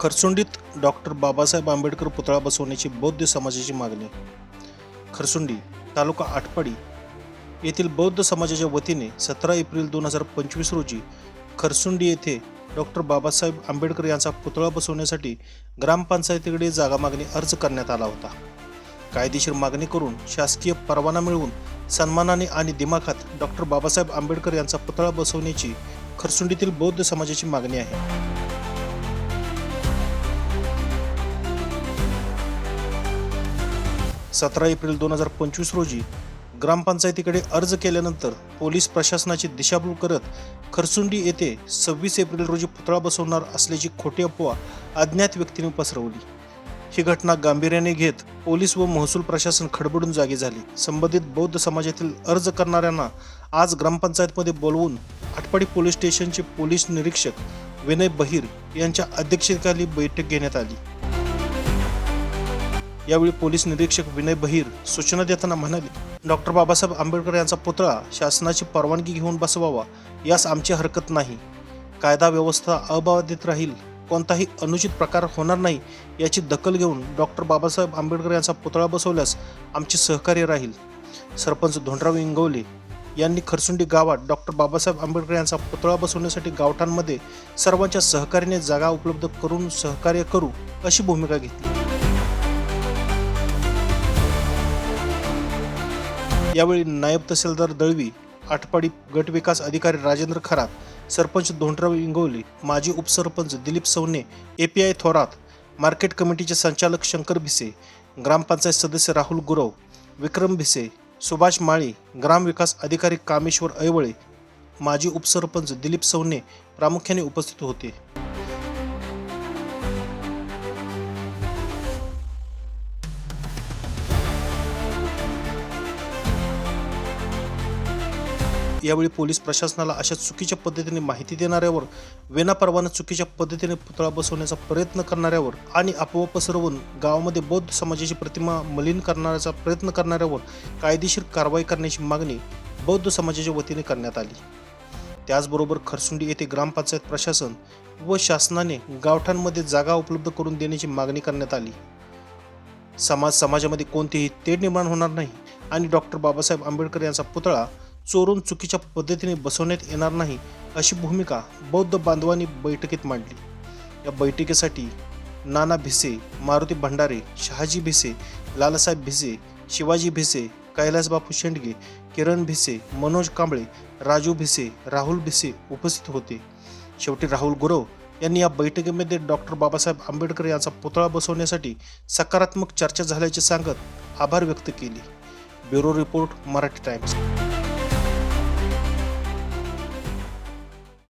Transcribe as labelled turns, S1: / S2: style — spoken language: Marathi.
S1: खरसुंडीत डॉक्टर बाबासाहेब आंबेडकर पुतळा बसवण्याची बौद्ध समाजाची मागणी खरसुंडी तालुका आटपाडी येथील बौद्ध समाजाच्या वतीने सतरा एप्रिल दोन हजार पंचवीस रोजी खरसुंडी येथे डॉक्टर बाबासाहेब आंबेडकर यांचा पुतळा बसवण्यासाठी ग्रामपंचायतीकडे जागा मागणी अर्ज करण्यात आला होता. कायदेशीर मागणी करून शासकीय परवाना मिळवून सन्मानाने आणि दिमाखात डॉक्टर बाबासाहेब आंबेडकर यांचा पुतळा बसवण्याची खरसुंडीतील बौद्ध समाजाची मागणी आहे. सतरा एप्रिल दोन हजार पंचवीस रोजी ग्रामपंचायतीकडे अर्ज केल्यानंतर पोलीस प्रशासनाची दिशाभूल करत खरसुंडी येथे सव्वीस एप्रिल रोजी पुतळा बसवणार असल्याची खोटी अफवा अज्ञात व्यक्तीने पसरवली. ही घटना गांभीर्याने घेत पोलीस व महसूल प्रशासन खडबडून जागे झाले. संबंधित बौद्ध समाजातील अर्ज करणाऱ्यांना आज ग्रामपंचायतमध्ये बोलवून आटपाडी पोलीस स्टेशनचे पोलीस निरीक्षक विनय बहिर यांच्या अध्यक्षतेखाली बैठक घेण्यात आली. यावेळी पोलीस निरीक्षक विनय बहिर सूचना देताना म्हणाले डॉक्टर बाबासाहेब आंबेडकर यांचा पुतळा शासनाची परवानगी घेऊन बसवावा यास आमची हरकत नाही. कायदा व्यवस्था अबाधित राहील कोणताही अनुचित प्रकार होणार नाही याची दखल घेऊन डॉक्टर बाबासाहेब आंबेडकर यांचा पुतळा बसवल्यास आमचे सहकार्य राहील. सरपंच धोंडराव इंगवले यांनी खरसुंडी गावात डॉक्टर बाबासाहेब आंबेडकर यांचा पुतळा बसवण्यासाठी गावठांमध्ये सर्वांच्या सहकार्याने जागा उपलब्ध करून सहकार्य करू अशी भूमिका घेतली. यावेळी नायब तहसीलदार दळवी आटपाडी गट विकास अधिकारी राजेंद्र खरात सरपंच धोंडराव इंगोली माजी उपसरपंच दिलीप सवने एपीआय थोरात मार्केट कमिटीचे संचालक शंकर भिसे ग्रामपंचायत सदस्य राहुल गुरव विक्रम भिसे सुभाष माळी ग्रामविकास अधिकारी कामेश्वर ऐवळे माजी उपसरपंच दिलीप सवने प्रामुख्याने उपस्थित होते. यावेळी पोलीस प्रशासनाला अशा चुकीच्या पद्धतीने माहिती देणाऱ्यावर विनापरवाना चुकीच्या पद्धतीने पुतळा बसवण्याचा प्रयत्न करणाऱ्यावर आणि अफवा पसरवून गावामध्ये बौद्ध समाजाची प्रतिमा मलिन करण्याचा प्रयत्न करणाऱ्यावर कायदेशीर कारवाई करण्याची मागणी बौद्ध समाजाच्या वतीने करण्यात आली. त्याचबरोबर खरसुंडी येथे ग्रामपंचायत प्रशासन व शासनाने गावठांमध्ये जागा उपलब्ध करून देण्याची मागणी करण्यात आली. समाज समाजामध्ये कोणतेही तेढ निर्माण होणार नाही आणि डॉक्टर बाबासाहेब आंबेडकर यांचा पुतळा चोरून चुकीच्या पद्धतीने बसवण्यात येणार नाही अशी भूमिका बौद्ध बांधवांनी बैठकीत मांडली. या बैठकीसाठी नाना भिसे मारुती भंडारे शहाजी भिसे लालासाहेब भिसे शिवाजी भिसे कैलासबापू शेंडगे किरण भिसे मनोज कांबळे राजू भिसे राहुल भिसे उपस्थित होते. शेवटी राहुल गुरव यांनी या बैठकीमध्ये डॉक्टर बाबासाहेब आंबेडकर यांचा पुतळा बसवण्यासाठी सकारात्मक चर्चा झाल्याचे सांगत आभार व्यक्त केले. Bureau report Marathi Times.